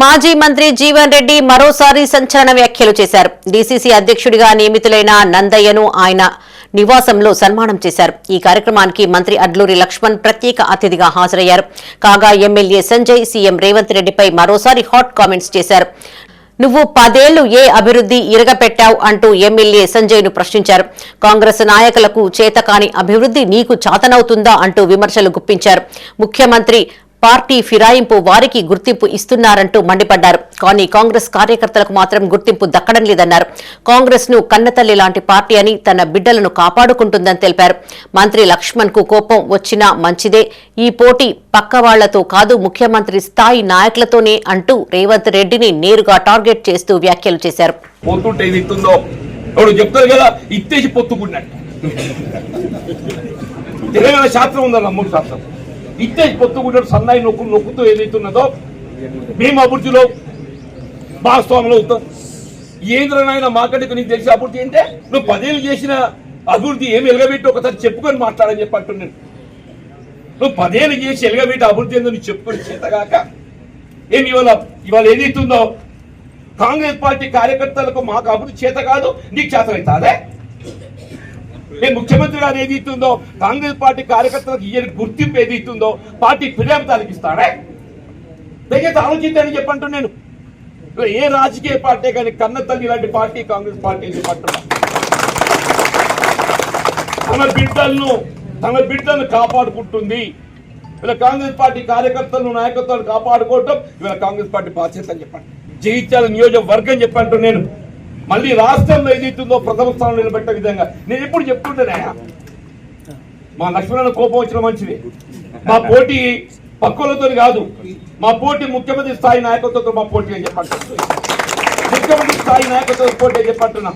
మాజీ మంత్రి జీవన్ రెడ్డి మరోసారి సంచలన వ్యాఖ్యలు చేశారు. డీసీసీ అధ్యక్షుడిగా నియమితులైన నందయ్యను ఆయన నివాసంలో సన్మానం చేశారు. ఈ కార్యక్రమానికి మంత్రి అడ్లూరి లక్ష్మణ్ ప్రత్యేక అతిథిగా హాజరయ్యారు. కాగా ఎమ్మెల్యే సంజయ్ సీఎం రేవంత్ రెడ్డిపై మరోసారి హాట్ కామెంట్స్ చేశారు. నువ్వు పదేళ్ళు ఏ అభివృద్ధి ఇరగపెట్టావు? అంటూ ఎమ్మెల్యే సంజయ్ను ప్రశ్నించారు. కాంగ్రెస్ నాయకులకు చేతకాని అభివృద్ధి నీకు చాతనవుతుందా? అంటూ విమర్శలు గుప్పించారు. ముఖ్యమంత్రి పార్టీ ఫిరాయింపు వారికి గుర్తింపు ఇస్తున్నారంటూ మండిపడ్డారు. కానీ కాంగ్రెస్ కార్యకర్తలకు మాత్రం గుర్తింపు దక్కడం లేదన్నారు. కాంగ్రెస్ను కన్నతల్లి లాంటి పార్టీ అని తన బిడ్డలను కాపాడుకుంటుందని తెలిపారు. మంత్రి లక్ష్మణ్కు కోపం వచ్చినా మంచిదే. ఈ పోటీ పక్క వాళ్ళతో కాదు ముఖ్యమంత్రి స్థాయి నాయకులతోనే అంటూ రేవంత్ రెడ్డిని నేరుగా టార్గెట్ చేస్తూ వ్యాఖ్యలు చేశారు. శాస్త్రం ఉందన్న మూడు శాస్త్రం? ఇత్తేసి పొత్తుకుంటాడు సన్నాయి నొక్కు నొక్కుతూ ఏదైతున్నదో మేము అభివృద్ధిలో భాగస్వాములు అవుతాం. ఏంద్రనాయన మాకంటే నీకు తెలిసి అభివృద్ధి అంటే నువ్వు పదేళ్ళు చేసిన అభివృద్ధి ఏమి ఎలగబెట్టి ఒకసారి చెప్పుకొని మాట్లాడని చెప్పట్టు నేను నువ్వు పదేళ్ళు చేసి ఎలగబెట్టి అభివృద్ధి ఏందో నువ్వు చెప్పుకొని చేతగాక ఏమి ఇవాళ ఇవాళ ఏదైతుందో కాంగ్రెస్ పార్టీ కార్యకర్తలకు మాకు అభివృద్ధి చేత కాదు నీకు చేత అవుతాదే నేను ముఖ్యమంత్రి గారు ఏది ఇస్తుందో కాంగ్రెస్ పార్టీ కార్యకర్తలకు ఇయ్యని గుర్తింపు ఏది ఇస్తుందో పార్టీ ఫిర్యాదు తలకిస్తాడే దయచేసి ఆలోచించని చెప్పంటు నేను. ఏ రాజకీయ పార్టీ కానీ కన్న తల్లి లాంటి పార్టీ కాంగ్రెస్ పార్టీ చెప్పంటున్నా. తన బిడ్డలను తన బిడ్డలను కాపాడుకుంటుంది. ఇలా కాంగ్రెస్ పార్టీ కార్యకర్తలను నాయకత్వాలను కాపాడుకోవటం ఇవాళ కాంగ్రెస్ పార్టీ బాధ్యత అని చెప్పండి జయించాల నియోజకవర్గం చెప్పంటూ నేను. మళ్ళీ రాష్ట్రంలో ఏదైతుందో ప్రథమ స్థానంలో నిలబెట్టే విధంగా. నేను ఎప్పుడు చెప్తుంటేనే మా లక్ష్మణ కోపం వచ్చిన మంచిది. మా పోటీ పక్కులతో కాదు. మా పోటీ ముఖ్యమంత్రి స్థాయి నాయకత్వంతో మా పోటీ అని చెప్పంటున్నా. ముఖ్యమంత్రి స్థాయి నాయకత్వం పోటీ అని చెప్పంటున్నా.